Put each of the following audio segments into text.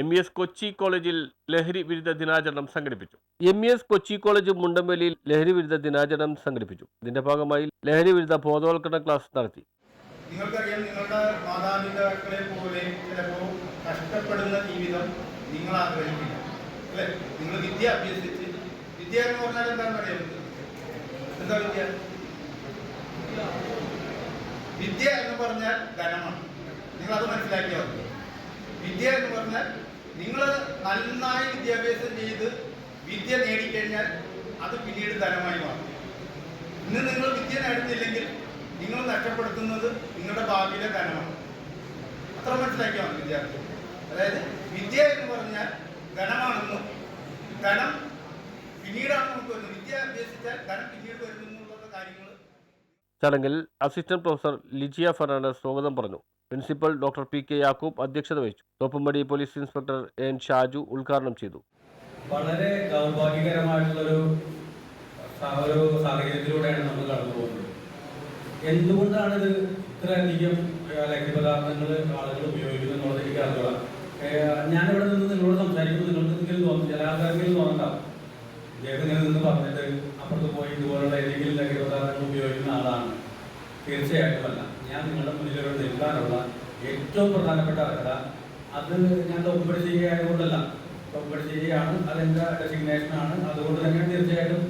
M S Kochi കോളേജിൽ ലഹരി വിരുദ്ധ ദിനാചരണം സംഘടിപ്പിച്ചു. എം എസ് കൊച്ചി കോളേജ് മുണ്ടമ്പലിയിൽ ലഹരി വിരുദ്ധ ദിനാചരണം സംഘടിപ്പിച്ചു. ഇതിന്റെ ഭാഗമായി ലഹരി വിരുദ്ധ ബോധവൽക്കരണ ക്ലാസ് നടത്തി. നിങ്ങൾക്കറിയാം നിങ്ങളുടെ മാതാപിതാക്കളെ പോലെ ചിലപ്പോൾ കഷ്ടപ്പെടുന്ന ജീവിതം നിങ്ങൾ ആഗ്രഹിക്കില്ല. അല്ലേ? നിങ്ങൾ വിദ്യ അഭ്യസിച്ച് വിദ്യ എന്ന് പറഞ്ഞാൽ എന്താണെന്ന് അറിയാം എന്താ വിദ്യ? വിദ്യ എന്ന് പറഞ്ഞാൽ ധനമാണ്. നിങ്ങൾ അത് മനസ്സിലാക്കിയാൽ വിദ്യ എന്ന് പറഞ്ഞാൽ നിങ്ങൾ നന്നായി വിദ്യാഭ്യാസം ചെയ്ത് വിദ്യ നേടിക്കഴിഞ്ഞാൽ അത് പിന്നീട് ധനമായി മാറും. ഇന്ന് നിങ്ങൾ വിദ്യ നേടുന്നില്ലെങ്കിൽ നിങ്ങൾ നഷ്ടപ്പെടുത്തുന്നത് നിങ്ങളുടെ ഭാവിയിലെ ധനമാണ്. അത്ര മനസ്സിലാക്കിയാൽ മതി വിദ്യാർത്ഥി? അതായത് വിദ്യ എന്ന് പറഞ്ഞാൽ ധനമാണെന്നും ധനം പിന്നീടാണ് നമുക്ക് വരുന്നത്. വിദ്യ അഭ്യസിച്ചാൽ ധനം പിന്നീട് വരുന്നു എന്നുള്ള കാര്യങ്ങൾ ചടങ്ങിൽ അസിസ്റ്റന്റ് പ്രൊഫസർ ലിജിയ ഫെർണാണ്ടസ് സ്വാഗതം പറഞ്ഞു. Principal doctor P K Yakub അധ്യക്ഷത വഹിച്ചു. Thoppumpady police inspector N Shaju ഉദ്ഘാടനം ചെയ്തു. വളരെ ദൗർഭാഗ്യകരമായിട്ടുള്ളൊരു ഒരു സാഹചര്യത്തിലൂടെയാണ് നമ്മൾ കടന്നു പോകുന്നത് എന്തുകൊണ്ടാണ് ഇത് ഇത്രയധികം ലഹരിപദാർത്ഥങ്ങൾ ലഹരി പദാർത്ഥങ്ങൾ ആളുകൾ ഉപയോഗിക്കുന്നത് എന്നുള്ളത് എനിക്ക് അറിഞ്ഞോളാം ഞാനിവിടെ നിന്ന് നിങ്ങളോട് സംസാരിക്കുമ്പോൾ നിങ്ങൾക്ക് എന്തെങ്കിലും തോന്നും ചില ആൾക്കാർക്കെങ്കിലും തോന്നണ്ടാവും. ഇദ്ദേഹം ഇങ്ങനെ നിന്ന് പറഞ്ഞിട്ട് അപ്പുറത്ത് പോയി ഇതുപോലുള്ള തീർച്ചയായിട്ടും അല്ല. ഞാൻ നിങ്ങളുടെ മുന്നിലൂടെ നിൽക്കാനുള്ള ഏറ്റവും പ്രധാനപ്പെട്ട അർഹത അത് ഞാൻ തോപ്പടി ചെയ്യുകയായതുകൊണ്ടല്ല. തോപ്പടി ചെയ്യുകയാണ്. അതെന്റെ ഡെസിഗ്നേഷനാണ് അതുകൊണ്ട് തന്നെ തീർച്ചയായിട്ടും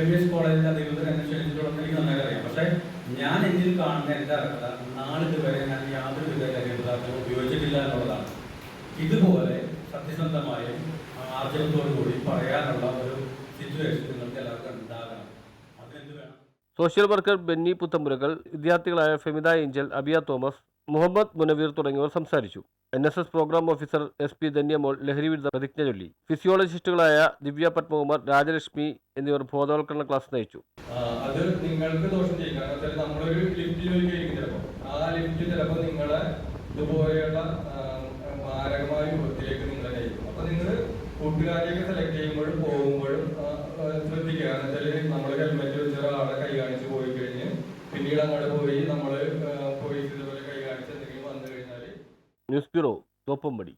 എം എസ് കോളേജിന്റെ അധികൃതർ എന്നെ ക്ഷണിച്ചിട്ടുണ്ടെന്ന് എനിക്ക് അറിയാം. പക്ഷേ ഞാൻ എന്നിൽ കാണുന്ന എന്റെ അർഹത നാളിതുവരെ ഞാൻ യാതൊരു വിധ ഉപയോഗിച്ചിട്ടില്ല എന്നുള്ളതാണ്. ഇതുപോലെ സത്യസന്ധമായും ആർജവത്തോടു കൂടി പറയാനുള്ള ഒരു സിറ്റുവേഷൻ നിങ്ങൾക്ക് എല്ലാവർക്കും ഉണ്ടാകണം. വേണം? സോഷ്യൽ വർക്കർ ബെന്നി പുത്തമ്പുരകൾ വിദ്യാർത്ഥികളായ ഫെമിത ഏഞ്ചൽ അബിയ തോമസ് മുഹമ്മദ് മുനവീർ തുടങ്ങിയവർ സംസാരിച്ചു. N S S program officer S P Dhanyamol ലഹരി വിരുദ്ധ പ്രതിജ്ഞ ചൊല്ലി. ഫിസിയോളജിസ്റ്റുകളായ ദിവ്യ പത്മകുമാർ രാജലക്ഷ്മി എന്നിവർ ബോധവൽക്കരണ ക്ലാസ് നയിച്ചു. അത് നിങ്ങൾക്ക് ദോഷം ചെയ്യും. കാരണം ആ ലിഫ്റ്റ് ചിലപ്പോൾ നിങ്ങളെ ഇതുപോലെയുള്ള ആ, മാരകമായ വിപത്തിലേക്ക് നിങ്ങളെ നയിക്കും അപ്പൊ നിങ്ങൾ കൂട്ടുകാരെയൊക്കെ സെലക്ട് ചെയ്യുമ്പോഴും പോകുമ്പോഴും ആ, ആ, ശ്രദ്ധിക്കുക കാരണം വെച്ചാൽ നമ്മൾ ഹെൽമെറ്റ് വെച്ച ഒരാളെ കൈ കാണിച്ച് പോയി കഴിഞ്ഞ് പിന്നീട് അങ്ങോട്ട് പോയി നമ്മൾ പോയി ഇതുപോലെ കൈ കാണിച്ച് എന്തെങ്കിലും വന്നു കഴിഞ്ഞാൽ ന്യൂസ് ബ്യൂറോ തോപ്പുംപടി